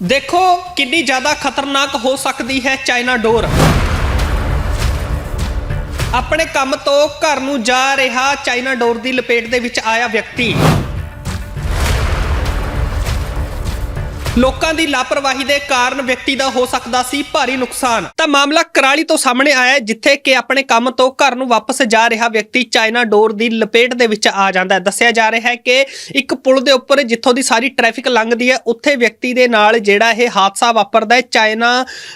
ਦੇਖੋ ਕਿੰਨੀ ਜ਼ਿਆਦਾ ਖਤਰਨਾਕ ਹੋ ਸਕਦੀ ਹੈ ਚਾਈਨਾ ਡੋਰ। ਆਪਣੇ ਕੰਮ ਤੋਂ ਘਰ ਨੂੰ ਜਾ ਰਿਹਾ ਚਾਈਨਾ ਡੋਰ ਦੀ ਲਪੇਟ ਦੇ ਵਿੱਚ ਆਇਆ ਵਿਅਕਤੀ। ਲੋਕਾਂ ਦੀ ਲਾਪਰਵਾਹੀ ਦੇ ਕਾਰਨ ਵਿਅਕਤੀ ਦਾ ਹੋ ਸਕਦਾ ਸੀ ਭਾਰੀ ਨੁਕਸਾਨ। ਤਾਂ ਮਾਮਲਾ ਕਰਾਲੀ ਤੋਂ ਸਾਹਮਣੇ ਆਇਆ ਜਿੱਥੇ ਕਿ ਆਪਣੇ ਕੰਮ ਤੋਂ ਘਰ ਨੂੰ ਵਾਪਸ ਜਾ ਰਿਹਾ ਵਿਅਕਤੀ ਚਾਈਨਾ ਡੋਰ ਦੀ ਲਪੇਟ ਦੇ ਵਿੱਚ ਆ ਜਾਂਦਾ ਹੈ। ਦੱਸਿਆ ਜਾ ਰਿਹਾ ਹੈ ਕਿ ਇੱਕ ਪੁਲ ਦੇ ਉੱਪਰ ਜਿੱਥੋਂ ਦੀ ਸਾਰੀ ਟ੍ਰੈਫਿਕ ਲੰਘਦੀ ਹੈ ਉੱਥੇ ਵਿਅਕਤੀ ਦੇ ਨਾਲ ਜਿਹੜਾ ਇਹ ਹਾਦਸਾ ਵਾਪਰਦਾ ਹੈ ਚਾਈਨਾ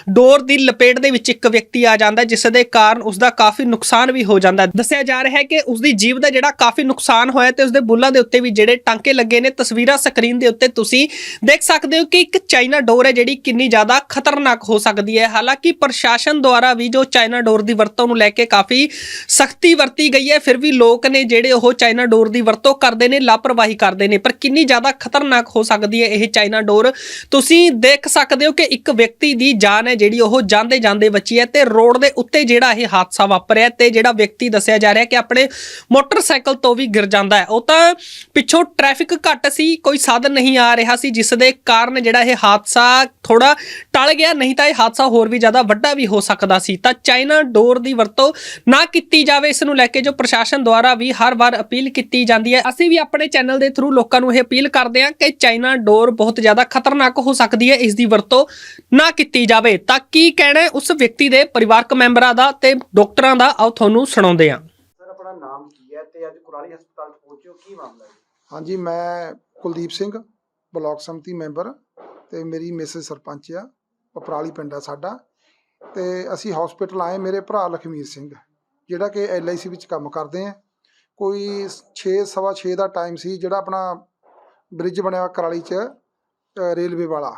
ਡੋਰ ਦੀ ਲਪੇਟ ਦੇ ਵਿੱਚ ਇੱਕ ਵਿਅਕਤੀ ਆ ਜਾਂਦਾ ਹੈ, ਜਿਸ ਦੇ ਕਾਰਨ ਉਸ ਦਾ ਕਾਫੀ ਨੁਕਸਾਨ ਵੀ ਹੋ ਜਾਂਦਾ ਦੱਸਿਆ ਜਾ ਰਿਹਾ ਹੈ ਕਿ ਉਸ ਦੀ ਜੀਵ ਦਾ ਜਿਹੜਾ ਕਾਫੀ ਨੁਕਸਾਨ ਹੋਇਆ ਤੇ ਉਸ ਦੇ ਬੁੱਲਾਂ ਦੇ ਉੱਤੇ ਵੀ ਜਿਹੜੇ ਟਾਂਕੇ ਲੱਗੇ ਨੇ ਤਸਵੀਰਾਂ ਸਕਰੀਨ ਦੇ ਉੱਤੇ ਤੁਸੀਂ ਦੇਖ ਸਕਦੇ ਹੋ ਕਿ ਇੱਕ ਚਾਈਨਾ ਡੋਰ ਹੈ ਜਿਹੜੀ ਕਿੰਨੀ ਜ਼ਿਆਦਾ ਖਤਰਨਾਕ ਹੋ ਸਕਦੀ ਹੈ। ਹਾਲਾਂਕਿ ਪ੍ਰਸ਼ਾਸਨ ਦੁਆਰਾ ਵੀ ਜੋ ਚਾਈਨਾ ਡੋਰ ਦੀ ਵਰਤੋਂ ਨੂੰ ਲੈ ਕੇ ਕਾਫੀ ਸਖਤੀ ਵਰਤੀ ਗਈ ਹੈ, ਫਿਰ ਵੀ ਲੋਕ ਨੇ ਜਿਹੜੇ ਉਹ ਚਾਈਨਾ ਡੋਰ ਦੀ ਵਰਤੋਂ ਕਰਦੇ ਨੇ, ਲਾਪਰਵਾਹੀ ਕਰਦੇ ਨੇ। ਪਰ ਕਿੰਨੀ ਜ਼ਿਆਦਾ ਖਤਰਨਾਕ ਹੋ ਸਕਦੀ ਹੈ ਇਹ ਚਾਈਨਾ ਡੋਰ? ਤੁਸੀਂ ਦੇਖ ਸਕਦੇ ਹੋ ਕਿ ਇੱਕ ਵਿਅਕਤੀ ਦੀ ਜਾਨ ਹੈ ਜਿਹੜੀ ਉਹ ਜਾਂਦੇ ਜਾਂਦੇ ਬਚੀ ਹੈ ਤੇ ਰੋਡ ਦੇ ਉੱਤੇ ਜਿਹੜਾ ਇਹ ਹਾਦਸਾ ਵਾਪਰਿਆ ਤੇ ਜਿਹੜਾ ਵਿਅਕਤੀ ਦੱਸਿਆ ਜਾ ਰਿਹਾ ਕਿ ਆਪਣੇ ਮੋਟਰਸਾਈਕਲ ਤੋਂ ਵੀ ਗਿਰ ਜਾਂਦਾ ਹੈ। ਉਹ ਤਾਂ ਪਿੱਛੋਂ ਟ੍ਰੈਫਿਕ ਘੱਟ ਸੀ, ਕੋਈ ਸਾਧਨ ਨਹੀਂ ਆ ਰਿਹਾ ਸੀ, ਜਿਸ ਦੇ ਕਾਰਨ ਜਿਹੜਾ ਇਹ ਹਾਦਸਾ ਥੋੜਾ ਟਲ ਗਿਆ ਨਹੀਂ ਤਾਂ ਇਹ ਹਾਦਸਾ ਹੋਰ ਵੀ ਜ਼ਿਆਦਾ ਵੱਡਾ ਵੀ ਹੋ ਸਕਦਾ ਸੀ। ਤਾਂ ਚਾਈਨਾ ਡੋਰ ਦੀ ਵਰਤੋਂ ਨਾ ਕੀਤੀ ਜਾਵੇ ਇਸ ਨੂੰ ਲੈ ਕੇ ਜੋ ਪ੍ਰਸ਼ਾਸਨ ਦੁਆਰਾ ਵੀ ਹਰ ਵਾਰ ਅਪੀਲ ਕੀਤੀ ਜਾਂਦੀ ਹੈ। ਅਸੀਂ ਵੀ ਆਪਣੇ ਚੈਨਲ ਦੇ ਥਰੂ ਲੋਕਾਂ ਨੂੰ ਇਹ ਅਪੀਲ ਕਰਦੇ ਹਾਂ ਕਿ ਚਾਈਨਾ ਡੋਰ ਬਹੁਤ ਜ਼ਿਆਦਾ ਖਤਰਨਾਕ ਹੋ ਸਕਦੀ ਹੈ ਇਸ ਦੀ ਵਰਤੋਂ ਨਾ ਕੀਤੀ ਜਾਵੇ। ਤਾਂ ਕੀ ਕਹਿਣਾ ਹੈ ਉਸ ਵਿਅਕਤੀ ਦੇ ਪਰਿਵਾਰਕ ਮੈਂਬਰਾਂ ਦਾ ਤੇ ਡਾਕਟਰਾਂ ਦਾ? ਆਓ ਤੁਹਾਨੂੰ ਸੁਣਾਉਂਦੇ ਹਾਂ। ਸਰ ਆਪਣਾ ਨਾਮ ਕੀ ਹੈ ਤੇ ਅੱਜ ਕੁਰਾਲੀ ਹਸਪਤਾਲ 'ਚ ਪਹੁੰਚੇ ਹੋ ਕੀ ਮਾਮਲਾ ਹੈ? ਹਾਂਜੀ ਮੈਂ ਕੁਲਦੀਪ ਸਿੰਘ। ਬਲਾਕ ਸੰਮਤੀ ਮੈਂਬਰ ਤੇ ਮੇਰੀ ਮਿਸਿਸ ਸਰਪੰਚ ਆ, ਪਪਰਾਲੀ ਪਿੰਡ ਆ ਸਾਡਾ। ਤੇ ਅਸੀਂ ਹਸਪੀਟਲ ਆਏ ਮੇਰੇ ਭਰਾ ਲਖਮੀਰ ਸਿੰਘ, ਜਿਹੜਾ ਕਿ ਐਲਆਈਸੀ ਵਿੱਚ ਕੰਮ ਕਰਦੇ ਆ। ਕੋਈ 6 ਸਵਾ 6 ਦਾ ਟਾਈਮ ਸੀ ਜਿਹੜਾ ਆਪਣਾ ਬ੍ਰਿਜ ਬਣਿਆ ਕਰਾਲੀ 'ਚ ਰੇਲਵੇ ਵਾਲਾ।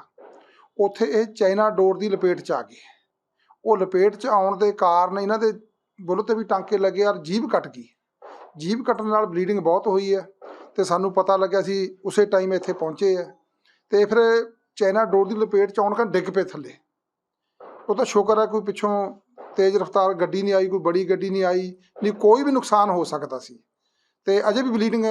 ਉੱਥੇ ਇਹ ਚਾਈਨਾ ਡੋਰ ਦੀ ਲਪੇਟ 'ਚ ਆ ਗਏ। ਉਹ ਲਪੇਟ 'ਚ ਆਉਣ ਦੇ ਕਾਰਨ ਇਹਨਾਂ ਦੇ ਬੁੱਲ ਤੇ ਵੀ ਟਾਂਕੇ ਲੱਗੇ ਔਰ ਜੀਭ ਕੱਟ ਗਈ। ਜੀਭ ਕੱਟਣ ਨਾਲ ਬਲੀਡਿੰਗ ਬਹੁਤ ਹੋਈ ਹੈ। ਤੇ ਸਾਨੂੰ ਪਤਾ ਲੱਗਿਆ ਸੀ ਉਸੇ ਟਾਈਮ ਇੱਥੇ ਪਹੁੰਚੇ ਆ। ਤੇ ਫਿਰ ਚਾਈਨਾ ਡੋਰ ਦੀ ਲਪੇਟ ਚ ਆਉਣ ਕਾਰਨ ਡਿੱਗ ਪਏ ਥੱਲੇ। ਉਹ ਤਾਂ ਸ਼ੁਕਰ ਹੈ ਕੋਈ ਪਿੱਛੋਂ ਤੇਜ਼ ਰਫ਼ਤਾਰ ਗੱਡੀ ਨਹੀਂ ਆਈ ਕੋਈ ਬੜੀ ਗੱਡੀ ਨਹੀਂ ਆਈ ਨਹੀਂ ਕੋਈ ਵੀ ਨੁਕਸਾਨ ਹੋ ਸਕਦਾ ਸੀ। ਤੇ ਅਜੇ ਵੀ ਬਲੀਡਿੰਗ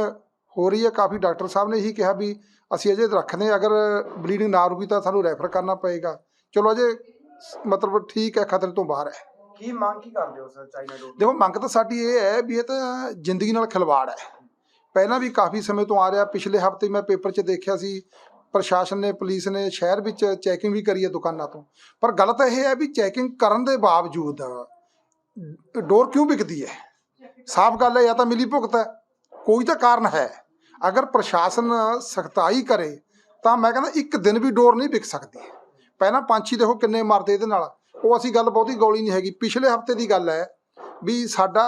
ਹੋ ਰਹੀ ਹੈ ਕਾਫੀ ਡਾਕਟਰ ਸਾਹਿਬ ਨੇ ਇਹੀ ਕਿਹਾ ਵੀ ਅਸੀਂ ਅਜੇ ਰੱਖਦੇ ਹਾਂ, ਅਗਰ ਬਲੀਡਿੰਗ ਨਾ ਰੁਕੀ ਤਾਂ ਸਾਨੂੰ ਰੈਫਰ ਕਰਨਾ ਪਏਗਾ। ਚਲੋ ਅਜੇ ਮਤਲਬ ਠੀਕ ਹੈ ਖਤਰੇ ਤੋਂ ਬਾਹਰ ਹੈ। ਕੀ ਮੰਗ ਕੀ ਕਰਦੇ ਹੋ ਸਰ ਚਾਈਨਾ ਡੋਰ ਦੇਖੋ ਮੰਗ ਤਾਂ ਸਾਡੀ ਇਹ ਹੈ ਵੀ ਇਹ ਤਾਂ ਜ਼ਿੰਦਗੀ ਨਾਲ ਖਿਲਵਾੜ ਹੈ। ਪਹਿਲਾਂ ਵੀ ਕਾਫੀ ਸਮੇਂ ਤੋਂ ਆ ਰਿਹਾ। ਪਿਛਲੇ ਹਫ਼ਤੇ ਮੈਂ ਪੇਪਰ 'ਚ ਦੇਖਿਆ ਸੀ, ਪ੍ਰਸ਼ਾਸਨ ਨੇ, ਪੁਲਿਸ ਨੇ ਸ਼ਹਿਰ ਵਿੱਚ ਚੈਕਿੰਗ ਵੀ ਕਰੀ ਹੈ ਦੁਕਾਨਾਂ ਤੋਂ। ਪਰ ਗੱਲ ਤਾਂ ਇਹ ਹੈ ਵੀ ਚੈਕਿੰਗ ਕਰਨ ਦੇ ਬਾਵਜੂਦ ਡੋਰ ਕਿਉਂ ਵਿਕਦੀ ਹੈ? ਸਾਫ਼ ਗੱਲ ਹੈ, ਜਾਂ ਤਾਂ ਮਿਲੀ ਭੁਗਤ ਹੈ। ਕੋਈ ਤਾਂ ਕਾਰਨ ਹੈ। ਅਗਰ ਪ੍ਰਸ਼ਾਸਨ ਸਖਤਾਈ ਕਰੇ, ਤਾਂ ਮੈਂ ਕਹਿੰਦਾ ਇੱਕ ਦਿਨ ਵੀ ਡੋਰ ਨਹੀਂ ਵਿਕ ਸਕਦੀ। ਪਹਿਲਾਂ ਪੰਛੀ ਦੇਖੋ ਕਿੰਨੇ ਮਰਦੇ ਇਹਦੇ ਨਾਲ। ਉਹ ਅਸੀਂ ਗੱਲ ਬਹੁਤੀ ਗੌਲੀ ਨਹੀਂ ਹੈਗੀ। ਪਿਛਲੇ ਹਫ਼ਤੇ ਦੀ ਗੱਲ ਹੈ ਵੀ ਸਾਡਾ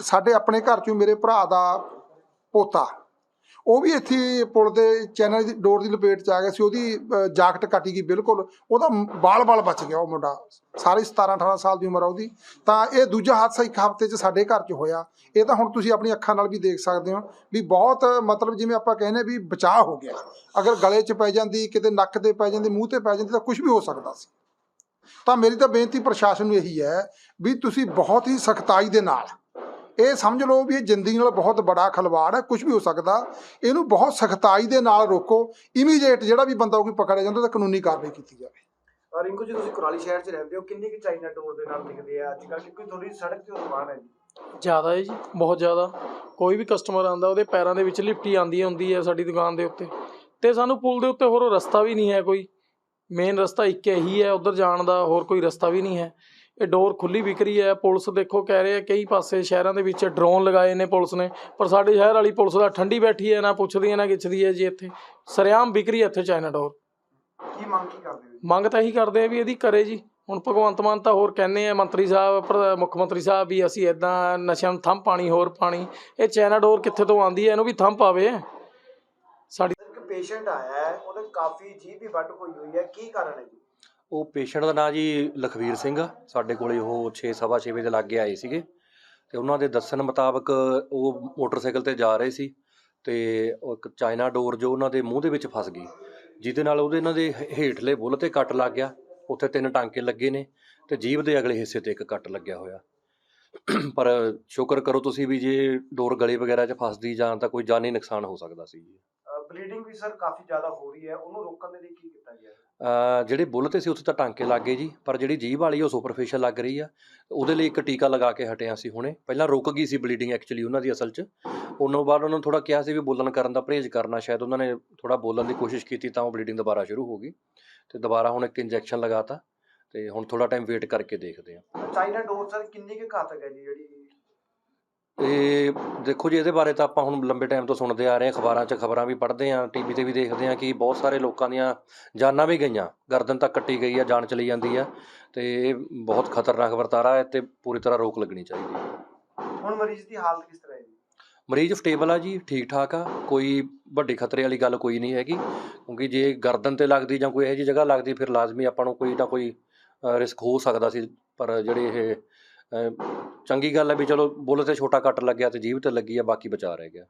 ਸਾਡੇ ਆਪਣੇ ਘਰ ਚੋਂ ਮੇਰੇ ਭਰਾ ਦਾ ਪੋਤਾ। ਉਹ ਵੀ ਇੱਥੇ ਪੁਲ ਦੇ ਚੈਨਲ ਦੀ ਡੋਰ ਦੀ ਲਪੇਟ ਚ ਆ ਗਿਆ ਸੀ, ਉਹਦੀ ਜਾਕਟ ਕੱਟੀ ਗਈ ਬਿਲਕੁਲ। ਉਹਦਾ ਬਾਲ-ਬਾਲ ਬਚ ਗਿਆ ਉਹ ਮੁੰਡਾ। ਸਾਰੇ 17 18 ਸਾਲ ਦੀ ਉਮਰ ਆ ਉਹਦੀ। ਤਾਂ ਇਹ ਦੂਜਾ ਹਾਦਸਾ ਇੱਕ ਹਫ਼ਤੇ 'ਚ ਸਾਡੇ ਘਰ 'ਚ ਹੋਇਆ। ਇਹ ਤਾਂ ਹੁਣ ਤੁਸੀਂ ਆਪਣੀ ਅੱਖਾਂ ਨਾਲ ਵੀ ਦੇਖ ਸਕਦੇ ਹੋ ਵੀ ਬਹੁਤ, ਮਤਲਬ ਜਿਵੇਂ ਆਪਾਂ ਕਹਿੰਦੇ ਵੀ ਬਚਾਅ ਹੋ ਗਿਆ। ਅਗਰ ਗਲੇ 'ਚ ਪੈ ਜਾਂਦੀ, ਕਿਤੇ ਨੱਕ ਤੇ ਪੈ ਜਾਂਦੀ, ਮੂੰਹ ਤੇ ਪੈ ਜਾਂਦੀ ਤਾਂ ਕੁਝ ਵੀ ਹੋ ਸਕਦਾ ਸੀ। ਤਾਂ ਮੇਰੀ ਤਾਂ ਬੇਨਤੀ ਪ੍ਰਸ਼ਾਸਨ ਨੂੰ ਇਹੀ ਹੈ ਵੀ ਤੁਸੀਂ ਬਹੁਤ ਹੀ ਸਖਤਾਈ ਦੇ ਨਾਲ ਇਹ ਸਮਝ ਲਓ ਵੀ ਇਹ ਜ਼ਿੰਦਗੀ ਨਾਲ ਬਹੁਤ ਬੜਾ ਖਲਵਾੜ ਹੈ ਕੁਝ ਵੀ ਹੋ ਸਕਦਾ। ਇਹਨੂੰ ਬਹੁਤ ਸਖਤਾਈ ਦੇ ਨਾਲ ਰੋਕੋ। ਇਮੀਡੀਏਟ ਜਿਹੜਾ ਵੀ ਬੰਦਾ ਕੋਈ ਪਕੜਿਆ ਜਾਂਦਾ ਤਾਂ ਕਾਨੂੰਨੀ ਕਾਰਵਾਈ ਕੀਤੀ ਜਾਵੇ। ਔਰ ਰਿੰਕੂ ਜੀ ਤੁਸੀਂ ਕੁਰਾਲੀ ਸ਼ਹਿਰ 'ਚ ਰਹਿੰਦੇ ਹੋ। ਕਿੰਨੀ ਕਿ ਚਾਈਨਾ ਡੋਰ ਦੇ ਨਾਲ ਦਿਖਦੇ ਆ? ਅੱਜ ਕੱਲ੍ਹ ਕਿਉਂਕਿ ਥੋੜੀ ਸੜਕ ਤੇ ਉਸਮਾਨ ਹੈ ਜੀ। ਜ਼ਿਆਦਾ ਹੈ ਜੀ ਬਹੁਤ ਜ਼ਿਆਦਾ। ਕੋਈ ਵੀ ਕਸਟਮਰ ਆਂਦਾ ਉਹਦੇ ਪੈਰਾਂ ਦੇ ਵਿੱਚ ਲਿਪਟੀ ਆਂਦੀ ਹੁੰਦੀ ਹੈ ਸਾਡੀ ਦੁਕਾਨ ਦੇ ਉੱਤੇ। ਤੇ ਸਾਨੂੰ ਪੁਲ ਦੇ ਉੱਤੇ ਹੋਰ ਰਸਤਾ ਵੀ ਨਹੀਂ ਹੈ ਕੋਈ। ਮੇਨ ਰਸਤਾ ਇੱਕ ਹੀ ਹੈ ਉਧਰ ਜਾਣ ਦਾ ਹੋਰ ਕੋਈ ਰਸਤਾ ਵੀ ਨਹੀਂ ਹੈ। ਇਹ ਡੋਰ ਖੁੱਲੀ ਵਿਕ ਰਹੀ ਹੈ। ਪੁਲਿਸ ਦੇਖੋ ਕਹਿ ਰਹੇ ਆ ਕਈ ਪਾਸੇ ਸ਼ਹਿਰਾਂ ਦੇ ਵਿੱਚ ਡਰੋਨ ਲਗਾਏ ਨੇ ਪੁਲਿਸ ਨੇ ਪਰ ਸਾਡੇ ਸ਼ਹਿਰ ਵਾਲੀ ਪੁਲਿਸ ਦਾ ਠੰਡੀ ਬੈਠੀ ਹੈ ਨਾ ਪੁੱਛਦੀ ਹੈ ਨਾ ਗਿੱਛਦੀ ਹੈ ਜੀ ਇੱਥੇ। ਸਰਿਆਮ ਵਿਕ ਰਹੀ ਹੈ ਇੱਥੇ ਚਾਈਨਾ ਡੋਰ ਕੀ ਮੰਗ ਕੀ ਕਰਦੇ ਹੋ? ਮੰਗ ਤਾਂ ਇਹੀ ਕਰਦੇ ਆ ਵੀ ਇਹਦੀ ਕਰੇ ਜੀ। ਹੁਣ ਭਗਵੰਤ ਮਾਨ ਤਾਂ ਹੋਰ ਕਹਿੰਦੇ ਆ ਮੰਤਰੀ ਸਾਹਿਬ ਮੁੱਖ ਮੰਤਰੀ ਸਾਹਿਬ ਵੀ ਅਸੀਂ ਇਦਾਂ ਨਸ਼ਿਆਂ ਨੂੰ ਥੰਮ ਪਾਣੀ ਹੋਰ ਪਾਣੀ। ਇਹ ਚਾਈਨਾ ਡੋਰ ਕਿੱਥੇ ਤੋਂ ਆਂਦੀ ਹੈ ਇਹਨੂੰ ਵੀ ਥੰਮ ਪਾਵੇ। ਸਾਡੀ ਇੱਕ ਪੇਸ਼ੈਂਟ ਆਇਆ ਹੈ ਉਹਦੇ ਕਾਫੀ ਜੀਭ ਵੀ ਵੱਟ ਹੋਈ ਹੋਈ ਹੈ। ਕੀ ਕਾਰਨ ਹੈ ਜੀ? ਉਹ ਪੇਸ਼ੈਂਟ ਦਾ ਨਾਂ ਜੀ ਲਖਵੀਰ ਸਿੰਘ ਆ। ਸਾਡੇ ਕੋਲੇ ਉਹ 6 ਸਵਾ ਛੇ ਵਜੇ ਦੇ ਲਾਗੇ ਆਏ ਸੀਗੇ। ਤੇ ਉਹਨਾਂ ਦੇ ਦੱਸਣ ਮੁਤਾਬਕ ਉਹ ਮੋਟਰਸਾਈਕਲ ਤੇ ਜਾ ਰਹੇ ਸੀ ਤੇ ਉਹ ਇੱਕ ਚਾਈਨਾ ਡੋਰ ਜੋ ਉਹਨਾਂ ਦੇ ਮੂੰਹ ਦੇ ਵਿੱਚ ਫਸ ਗਈ। ਜਿਹਦੇ ਨਾਲ ਉਹਦੇ ਇਹਨਾਂ ਦੇ ਹੇਠਲੇ ਬੁੱਲ ਤੇ ਕੱਟ ਲੱਗ ਗਿਆ। ਉੱਥੇ ਤਿੰਨ ਟਾਂਕੇ ਲੱਗੇ ਨੇ ਤੇ ਜੀਭ ਦੇ ਅਗਲੇ ਹਿੱਸੇ ਤੇ ਇੱਕ ਕੱਟ ਲੱਗਿਆ ਹੋਇਆ। ਪਰ ਸ਼ੁਕਰ ਕਰੋ ਤੁਸੀਂ ਵੀ ਜੇ ਡੋਰ ਗਲੇ ਵਗੈਰਾ 'ਚ ਫਸਦੀ ਜਾਂ ਤਾਂ ਕੋਈ ਜਾਨੀ ਨੁਕਸਾਨ ਹੋ ਸਕਦਾ ਸੀ ਜੀ। ਬਲੀਡਿੰਗ ਵੀ ਸਰ ਕਾਫੀ ਜ਼ਿਆਦਾ ਹੋ ਰਹੀ ਹੈ ਉਹਨੂੰ ਰੋਕਣ ਦੇ ਲਈ ਕੀ ਕੀਤਾ ਗਿਆ? ਅਹ ਜਿਹੜੇ ਬੁੱਲ ਤੇ ਸੀ ਉੱਥੇ ਤਾਂ ਟਾਂਕੇ ਲੱਗ ਗਏ ਜੀ ਪਰ ਜਿਹੜੀ ਜੀਭ ਵਾਲੀ ਉਹ ਸੁਪਰਫੀਸ਼ਲ ਲੱਗ ਰਹੀ ਆ। ਉਹਦੇ ਲਈ ਇੱਕ ਟੀਕਾ ਲਗਾ ਕੇ ਹਟਿਆ ਸੀ ਹੁਣੇ। ਪਹਿਲਾਂ ਰੁਕ ਗਈ ਸੀ ਬਲੀਡਿੰਗ ਐਕਚੁਅਲੀ ਉਹਨਾਂ ਦੀ ਅਸਲ 'ਚ। ਉਹਨਾਂ ਬਾਅਦ ਉਹਨਾਂ ਨੂੰ ਥੋੜਾ ਕਿਹਾ ਸੀ ਵੀ ਬੋਲਣ ਕਰਨ ਦਾ ਪਰਹੇਜ਼ ਕਰਨਾ ਸ਼ਾਇਦ ਉਹਨਾਂ ਨੇ ਥੋੜਾ ਬੋਲਣ ਦੀ ਕੋਸ਼ਿਸ਼ ਕੀਤੀ ਤਾਂ ਉਹ ਬਲੀਡਿੰਗ ਦੁਬਾਰਾ ਸ਼ੁਰੂ ਹੋ ਗਈ। ਤੇ ਦੁਬਾਰਾ ਹੁਣ ਇੱਕ ਇੰਜੈਕਸ਼ਨ ਲਗਾਤਾ। ਤੇ ਹੁਣ ਥੋੜਾ ਟਾਈਮ ਵੇਟ ਕਰਕੇ ਦੇਖਦੇ ਆ। ਚਾਈਨਾ ਡੋਰ ਸਰ ਕਿੰਨੀ ਕੁ ਘਾਤਕ ਹੈ ਜੀ ਜਿਹੜੀ ਇਹ ਦੇਖੋ ਜੀ ਇਹਦੇ ਬਾਰੇ ਤਾਂ ਆਪਾਂ ਹੁਣ ਲੰਬੇ ਟਾਈਮ ਤੋਂ ਸੁਣਦੇ ਆ ਰਹੇ ਹਾਂ ਅਖਬਾਰਾਂ 'ਚ ਖਬਰਾਂ ਵੀ ਪੜ੍ਹਦੇ ਆ ਟੀਵੀ ਤੇ ਵੀ ਦੇਖਦੇ ਆ ਕਿ ਬਹੁਤ ਸਾਰੇ ਲੋਕਾਂ ਦੀਆਂ ਜਾਨਾਂ ਵੀ ਗਈਆਂ। ਗਰਦਨ ਤੱਕ ਕੱਟੀ ਗਈ ਆ ਜਾਨ ਚਲੀ ਜਾਂਦੀ ਆ ਤੇ ਇਹ ਬਹੁਤ ਖਤਰਨਾਕ ਵਰਤਾਰਾ ਹੈ ਤੇ ਪੂਰੀ ਤਰ੍ਹਾਂ ਰੋਕ ਲੱਗਣੀ ਚਾਹੀਦੀ ਹੈ। ਹੁਣ ਮਰੀਜ਼ ਦੀ ਹਾਲਤ ਕਿਸ ਤਰ੍ਹਾਂ ਹੈ ਜੀ? ਮਰੀਜ਼ ਸਟੇਬਲ ਆ ਜੀ ਠੀਕ ਠਾਕ ਆ ਕੋਈ ਵੱਡੇ ਖਤਰੇ ਵਾਲੀ ਗੱਲ ਕੋਈ ਨਹੀਂ ਹੈਗੀ ਕਿਉਂਕਿ ਜੇ ਗਰਦਨ ਤੇ ਲੱਗਦੀ ਜਾਂ ਕੋਈ ਇਹੋ ਜਿਹੀ ਜਗ੍ਹਾ ਲੱਗਦੀ ਫਿਰ ਲਾਜ਼ਮੀ ਆਪਾਂ ਨੂੰ ਕੋਈ ਨਾ ਕੋਈ ਰਿਸਕ ਹੋ ਸਕਦਾ ਸੀ ਪਰ ਜਿਹੜੇ ਇਹ ਚੰਗੀ ਗੱਲ ਹੈ ਵੀ ਚਲੋ ਬੁੱਲ ਤੇ ਛੋਟਾ ਕੱਟ ਲੱਗਿਆ ਅਤੇ ਜੀਭ ਤੇ ਲੱਗੀ ਆ, ਬਾਕੀ ਬਚਾਅ ਰਹਿ ਗਿਆ।